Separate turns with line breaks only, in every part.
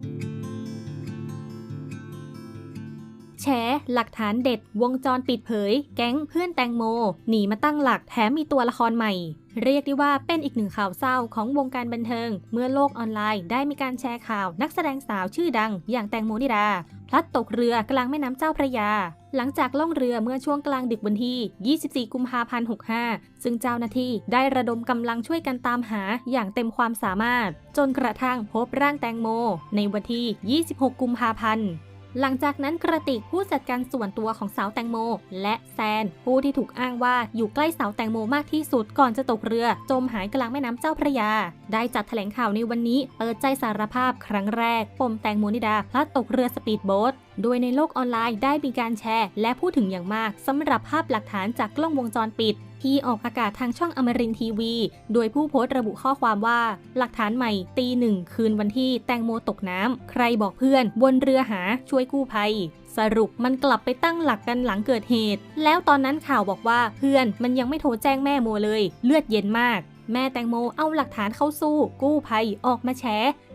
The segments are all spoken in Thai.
thank you แฉหลักฐานเด็ด วงจรปิดเผย แก๊งเพื่อนแตงโม หนีมาตั้งหลักแถมมีตัวละครใหม่ เรียกได้ว่าเป็นอีกหนึ่งข่าวเศร้าของวงการบันเทิง เมื่อโลกออนไลน์ได้มีการแชร์ข่าว นักแสดงสาวชื่อดัง อย่างแตงโมนิดา พลัดตกเรือกลางแม่น้ำเจ้าพระยา หลังจากล่องเรือเมื่อช่วงกลางดึกวันที่ 24 กุมภาพันธ์ 65 ซึ่งเจ้าหน้าที่ได้ระดมกำลังช่วยกันตามหาอย่างเต็มความสามารถ จนกระทั่งพบร่างแตงโม ในวันที่ 26 กุมภาพันธ์ หลังจากนั้นกระติกผู้จัดการส่วนตัวของสาวแตงโม และแซน ผู้ที่ถูกอ้างว่าอยู่ใกล้สาวแตงโมมากที่สุดก่อนจะตกเรือ จมหายกลางแม่น้ำเจ้าพระยา ได้จัดแถลงข่าวในวันนี้ เปิดใจสารภาพครั้งแรก ปมแตงโมนิดาพลัดตกเรือสปีดโบ๊ทโดยในโลกออนไลน์ได้มีการแชร์ และพูดถึงอย่างมากสำหรับภาพหลักฐานจากกล้องวงจรปิด ที่ออกอากาศทางช่องอมรินทีวี โดยผู้โพสต์ระบุข้อความว่า หลักฐานใหม่ตีหนึ่งคืนวันที่แตงโมตกน้ำ ใครบอกเพื่อนบนเรือหาช่วยกู้ภัย สรุปมันกลับไปตั้งหลักกันหลังเกิดเหตุ แล้วตอนนั้นข่าวบอกว่าเพื่อนมันยังไม่โทรแจ้งแม่โมเลย เลือดเย็นมาก แม่แตงโมเอาหลักฐานเข้าสู้ กู้ภัยออกมาแฉ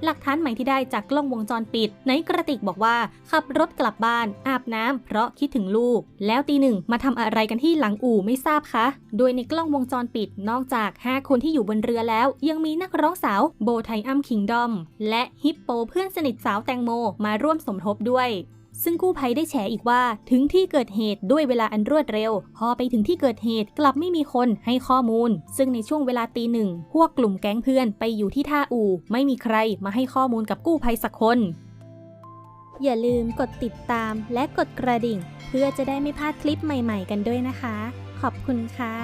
หลักฐานใหม่ที่ได้จากกล้องวงจรปิดในกระติกบอกว่าขับรถกลับบ้านอาบน้ำเพราะคิดถึงลูก แล้วตีหนึ่งมาทำอะไรกันที่หลังอู่ไม่ทราบคะโดยในกล้องวงจรปิดนอกจาก 5 คนที่อยู่บนเรือแล้ว ยังมีนักร้องสาวโบไทอัมคิงดอมและฮิปโปเพื่อนสนิทสาวแตงโมมาร่วมสมทบด้วย ซึ่งกู้ภัยได้แฉอีกว่า ถึงที่เกิดเหตุด้วยเวลาอันรวดเร็ว พอไปถึงที่เกิดเหตุกลับไม่มีคนให้ข้อมูล ซึ่งในช่วงเวลาตีหนึ่งพวกกลุ่มแก๊งเพื่อนไปอยู่ที่ท่าอู่ ไม่มีใครมาให้ข้อมูลกับกู้ภัยสักคน อย่าลืมกดติดตามและกดกระดิ่ง เพื่อจะได้ไม่พลาดคลิปใหม่ ๆ กันด้วยนะคะ ขอบคุณค่ะ